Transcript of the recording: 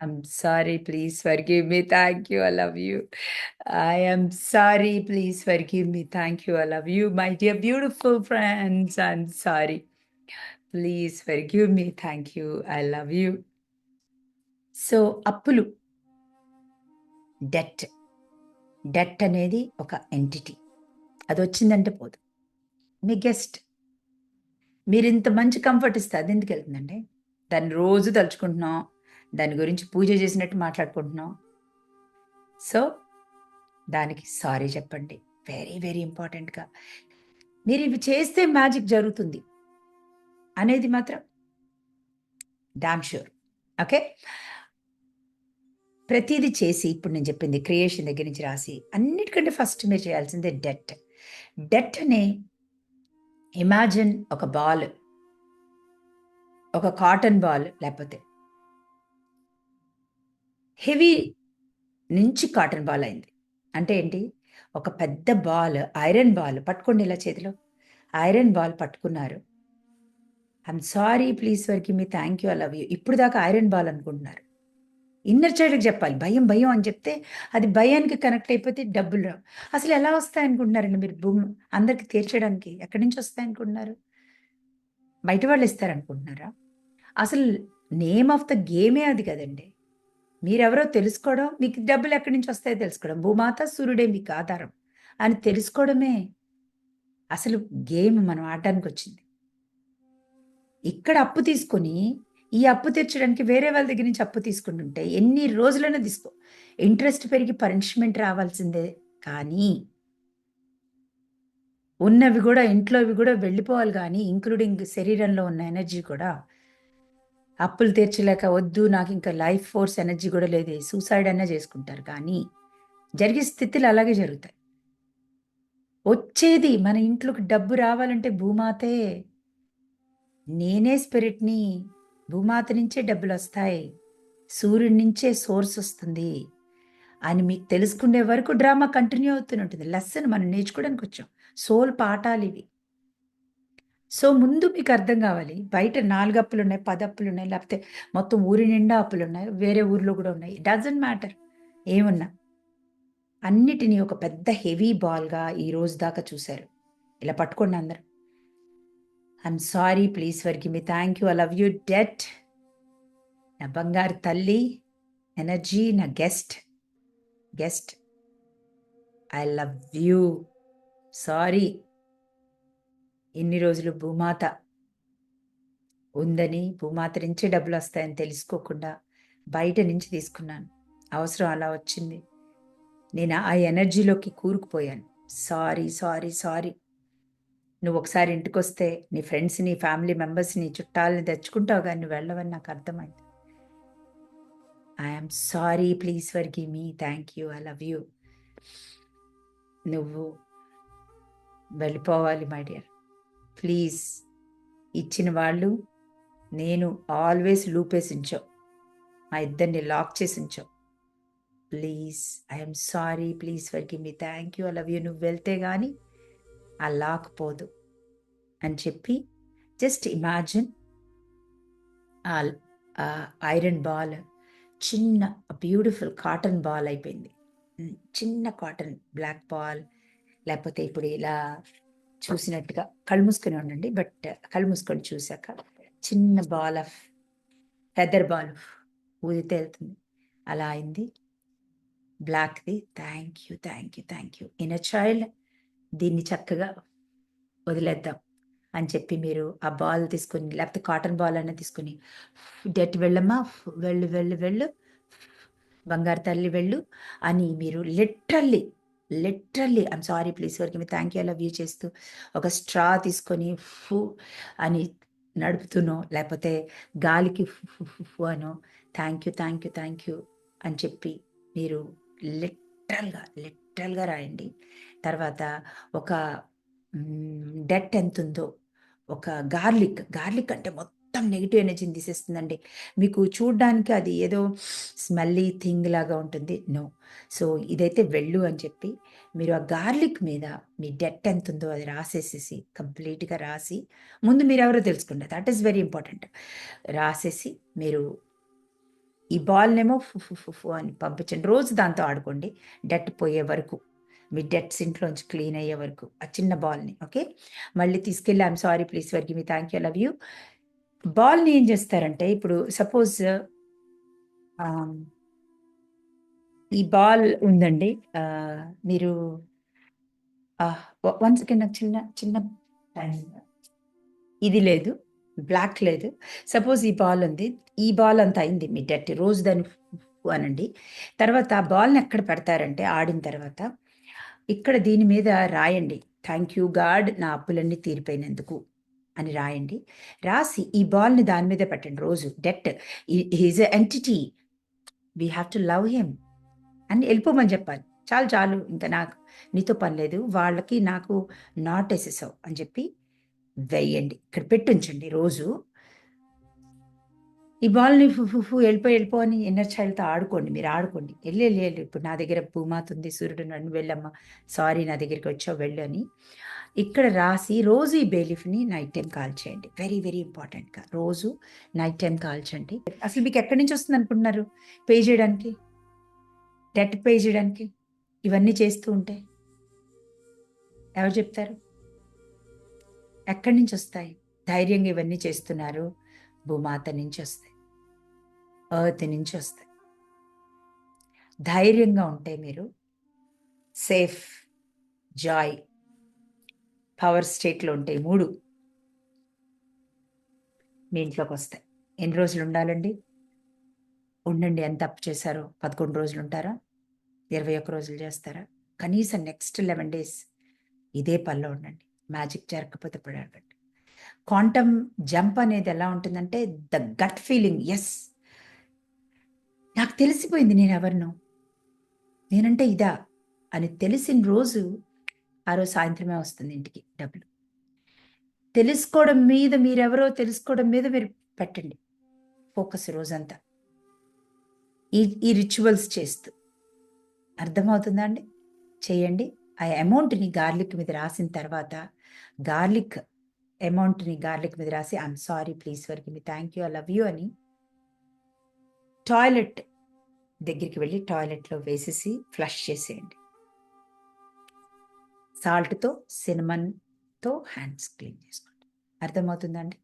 I'm sorry, please forgive me. Thank you. I love you. I am sorry. Please forgive me. Thank you. I love you. My dear beautiful friends, I'm sorry. Please forgive me. Thank you. I love you. So అప్పులు debt debt అనేది ఒక entity అది వచ్చిందంటే పోదు మీ guest మీరు ఇంత మంచి comfort ఇస్తే అది ఎందుకు వెళ్తుందండి దాన్ని రోజు తలుచుకుంటున్నాం దాని గురించి పూజ చేసినట్టు మాట్లాడుకుంటున్నాం సో దానికి సారీ చెప్పండి. వెరీ వెరీ ఇంపార్టెంట్గా మీరు ఇవి చేస్తే మ్యాజిక్ జరుగుతుంది. అనేది మాత్రం డామ్ షూర్ ఓకే ప్రతిదీ చేసి ఇప్పుడు నేను చెప్పింది క్రియేషన్ దగ్గర నుంచి రాసి అన్నిటికంటే ఫస్ట్ మీరు చేయాల్సిందే డెట్ డెట్ అనే ఇమాజిన్ ఒక బాల్ ఒక కాటన్ బాల్ లేకపోతే హెవీ నుంచి కాటన్ బాల్ అయింది. అంటే ఏంటి? ఒక పెద్ద బాల్ ఐరన్ బాల్ పట్టుకోండి ఇలా చేతిలో. ఐరన్ బాల్ పట్టుకున్నారు. I'm sorry please forgive me thank you I love you. ఇప్పుడు దాకా ఐరన్ బాల్ అనుకుంటున్నారు. ఇన్నర్ చైల్డ్కి చెప్పాలి. భయం భయం అని చెప్తే అది భయానికి కనెక్ట్ అయిపోతే డబ్బులు రావు. అసలు ఎలా వస్తాయనుకుంటున్నారండి మీరు భూమి అందరికి తీర్చడానికి? ఎక్కడి నుంచి వస్తాయనుకుంటున్నారు బయట వాళ్ళు ఇస్తారనుకుంటున్నారా? అసలు నేమ్ ఆఫ్ ద గేమే అది కదండి. మీరెవరో తెలుసుకోవడం మీకు డబ్బులు ఎక్కడి నుంచి వస్తాయో తెలుసుకోవడం. భూమాత సూర్యుడే మీకు ఆధారం. అని తెలుసుకోవడమే అసలు గేమ్ మనం ఆడడానికి వచ్చింది. ఇక్కడ అప్పు తీసుకొని ఈ అప్పు తీర్చడానికి వేరే వాళ్ళ దగ్గర నుంచి అప్పు తీసుకుంటుంటే ఎన్ని రోజులైనా తీసుకో. ఇంట్రెస్ట్ పెరిగి పనిష్మెంట్ రావాల్సిందే. కానీ ఉన్నవి కూడా ఇంట్లోవి కూడా వెళ్ళిపోవాలి కానీ ఇంక్లూడింగ్ శరీరంలో ఉన్న ఎనర్జీ కూడా అప్పులు తీర్చలేక వద్దు నాకు ఇంకా లైఫ్ ఫోర్స్ ఎనర్జీ కూడా లేదు సూసైడ్ అన్నా చేసుకుంటారు. కానీ జరిగే స్థితులు అలాగే జరుగుతాయి. వచ్చేది మన ఇంట్లోకి డబ్బు రావాలంటే భూమాతే. నేనే స్పిరిట్ని భూమాత నుంచే డబ్బులు వస్తాయి సూర్యుడి నుంచే సోర్స్ వస్తుంది అని మీకు తెలుసుకునే వరకు డ్రామా కంటిన్యూ అవుతూనే ఉంటుంది. లెసన్ మనం నేర్చుకోవడానికి వచ్చాం. సోల్ పాఠాలు ఇవి. సో ముందు మీకు అర్థం కావాలి. బయట నాలుగు అప్పులు ఉన్నాయి పది అప్పులు ఉన్నాయి లేకపోతే మొత్తం ఊరి నిండా అప్పులు ఉన్నాయి వేరే ఊర్లో కూడా ఉన్నాయి. డజంట్ మ్యాటర్ ఏమున్నా? అన్నిటినీ ఒక పెద్ద హెవీ బాల్గా ఈ రోజు దాకా చూశారు. ఇలా పట్టుకోండి అందరు. I'm sorry please forgive me thank you I love you debt నా బంగారు తల్లి ఎనర్జీ నా guest guest I love you sorry ఇన్ని రోజులు భూమాత ఉందని భూమాత నుంచి డబ్బులు వస్తాయని తెలుసుకోకుండా బయట నుంచి తీసుకున్నాను. అవసరం అలా వచ్చింది. నేను ఆ ఎనర్జీలోకి కూరుకుపోయాను. Sorry sorry sorry. నువ్వు ఒకసారి ఇంటికి వస్తే నీ ఫ్రెండ్స్ని ఫ్యామిలీ మెంబర్స్ని చుట్టాలని తెచ్చుకుంటావు కానీ నువ్వు వెళ్ళవని నాకు అర్థమైంది. I'm sorry please forgive me thank you I love you నువ్వు వెళ్ళిపోవాలి మై డియర్ ప్లీజ్ ఇచ్చిన వాళ్ళు నేను ఆల్వేస్ లూపేసించావు మా ఇద్దరిని lock చేసించావు please I'm sorry. Please forgive me. Thank you. I love you. నువ్వు వెళ్తే కానీ ఆ లాక్ పోదు అని చెప్పి జస్ట్ ఇమాజిన్ ఆ ఐరన్ బాల్ చిన్న బ్యూటిఫుల్ కాటన్ బాల్ అయిపోయింది. చిన్న కాటన్ బ్లాక్ బాల్ లేకపోతే ఇప్పుడు ఇలా చూసినట్టుగా కళ్ళు మూసుకొని ఉండండి బట్ కళ్ళు మూసుకొని చూశాక చిన్న బాల్ ఆఫ్ ఫెదర్ బాల్ ఊదితే వెళ్తుంది. అలా అయింది. బ్లాక్ది. Thank you thank you thank you. In a child దీన్ని చక్కగా వదిలేద్దాం అని చెప్పి మీరు ఆ బాల్ తీసుకొని లేకపోతే కాటన్ బాల్ అయినా తీసుకొని డెట్ వెళ్ళమ్మా వెళ్ళు వెళ్ళు వెళ్ళు బంగారు తల్లి వెళ్ళు అని మీరు literally literally I'm sorry please forgive me thank you love you చేస్తూ ఒక స్ట్రా తీసుకొని ఫు అని నడుపుతూనో లేకపోతే గాలికి ఫు అనో thank you thank you thank you అని చెప్పి మీరు లిటరల్గా లిటరల్గా రాయండి. తర్వాత ఒక డెట్ ఎంత ఉందో ఒక గార్లిక్ గార్లిక్ అంటే మొత్తం నెగిటివ్ ఎనర్జీని తీసేస్తుందండి. మీకు చూడడానికి అది ఏదో స్మెల్లీ థింగ్ లాగా ఉంటుంది. నో సో ఇదైతే వెళ్ళు అని చెప్పి మీరు ఆ గార్లిక్ మీద మీ డెట్ ఎంత ఉందో అది రాసేసేసి కంప్లీట్గా రాసి ముందు మీరు ఎవరో తెలుసుకోండి దట్ ఈస్ వెరీ ఇంపార్టెంట్ రాసేసి మీరు ఈ బాల్నేమో ఫుఫు ఫు అని పంపించండి. రోజు దాంతో ఆడుకోండి. డెట్ పోయే వరకు మీ డెట్స్ ఇంట్లోంచి క్లీన్ అయ్యే వరకు ఆ చిన్న బాల్ని ఓకే మళ్ళీ తీసుకెళ్ళి I'm sorry please forgive me thank you love you బాల్ని ఏం చేస్తారంటే ఇప్పుడు సపోజ్ ఈ బాల్ ఉందండి మీరు వన్ సెకండ్ నాకు చిన్న చిన్న ఇది లేదు బ్లాక్ లేదు. సపోజ్ ఈ బాల్ ఉంది ఈ బాల్ అంత అయింది మీ డెట్ రోజు దాన్ని అనండి. తర్వాత ఆ బాల్ని ఎక్కడ పెడతారంటే ఆడిన తర్వాత ఇక్కడ దీని మీద రాయండి థ్యాంక్ యూ గాడ్ నా అప్పులన్నీ తీరిపోయినందుకు. అని రాయండి. రాసి ఈ బాల్ని దాని మీద పెట్టండి రోజు. Debt he's a entity we have to love him అని వెళ్ళిపోమని చెప్పాలి. చాలు చాలు ఇంకా నాకు నీతో పని లేదు. వాళ్ళకి నాకు నాట్ వేసేసావు అని చెప్పి వెయ్యండి ఇక్కడ పెట్టించండి రోజు. ఈ బాల్ని ఫు వెళ్ళిపో వెళ్ళిపో అని ఇన్నర్ చైల్డ్తో ఆడుకోండి. మీరు ఆడుకోండి. వెళ్ళి వెళ్ళి వెళ్ళి. ఇప్పుడు నా దగ్గర భూమాతుంది సూర్యుడు నన్ను వెళ్ళమ్మా. సారీ నా దగ్గరికి వచ్చావు వెళ్ళు అని. ఇక్కడ రాసి రోజు ఈ బేలిఫ్ని నైట్ టైం కాల్ చేయండి వెరీ వెరీ ఇంపార్టెంట్గా. రోజు నైట్ టైం కాల్చండి. అసలు మీకు ఎక్కడి నుంచి వస్తుంది అనుకుంటున్నారు? పే చేయడానికి? డెట్ పే చేయడానికి? ఇవన్నీ చేస్తూ ఉంటే? ఎవరు చెప్తారు? ఎక్కడి నుంచి వస్తాయి? ధైర్యంగా ఇవన్నీ చేస్తున్నారు. భూమాత నుంచి వస్తాయి. ఎర్త్ నుంచి వస్తాయి. ధైర్యంగా ఉంటే మీరు సేఫ్ జాయ్ పవర్ స్టేట్లో ఉంటాయి మూడు. మీ ఇంట్లోకి వస్తాయి. ఎన్ని రోజులు ఉండాలండి? ఉండండి ఎంత అప్పు చేశారో. పదకొండు రోజులు ఉంటారా? ఇరవై ఒక్క రోజులు చేస్తారా? కనీసం నెక్స్ట్ లెవెన్ డేస్ ఇదే పనిలో ఉండండి. మ్యాజిక్ జరగకపోతే పడకండి క్వాంటమ్ జంప్ అనేది ఎలా ఉంటుందంటే ద గట్ ఫీలింగ్ ఎస్ నాకు తెలిసిపోయింది నేను ఎవరినో. నేనంటే ఇదా అని తెలిసిన రోజు ఆ రోజు సాయంత్రమే వస్తుంది ఇంటికి డబ్బులు. తెలుసుకోవడం మీద మీరెవరో తెలుసుకోవడం మీద మీరు పెట్టండి. ఫోకస్ రోజంతా. ఈ ఈ రిచువల్స్ చేస్తూ. అర్థమవుతుందా అండి? చేయండి. ఆ అమౌంట్ని గార్లిక్ మీద రాసిన తర్వాత గార్లిక్ అమౌంట్ని గార్లిక్ మీద రాసి I'm sorry please forgive me thank you I love you అని టాయిలెట్ దగ్గరికి వెళ్ళి టాయిలెట్లో వేసేసి ఫ్లష్ చేసేయండి. సాల్ట్తో సినిమన్తో హ్యాండ్స్ క్లీన్ చేసుకోండి. అర్థమవుతుందండి